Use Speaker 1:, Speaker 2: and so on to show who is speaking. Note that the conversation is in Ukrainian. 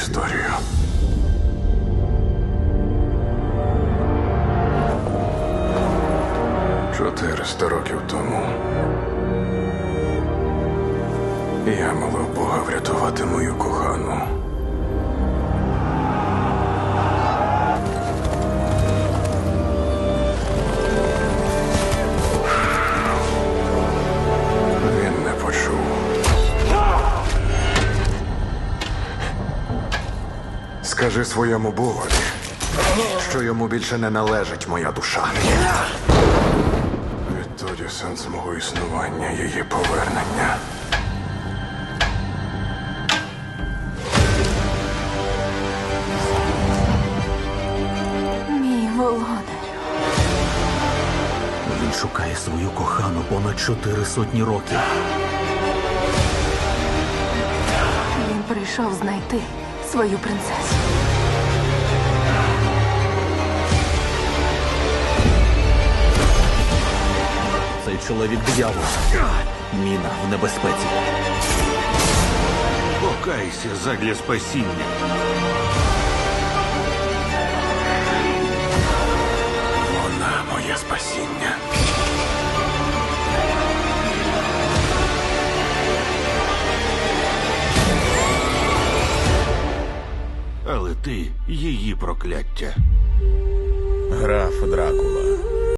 Speaker 1: історію. Чотириста років тому я мала Бога врятувати мою кохану. Скажи своєму Богові, що йому більше не належить моя душа. Відтоді сенс мого існування її повернення.
Speaker 2: Мій володарю.
Speaker 3: Він шукає свою кохану понад чотири сотні років.
Speaker 2: Він прийшов знайти свою принцесу.
Speaker 3: Цей чоловік диявол. Міна в небезпеці.
Speaker 4: Покайся задля
Speaker 1: спасіння.
Speaker 4: Але ти її прокляття.
Speaker 5: Граф Дракула.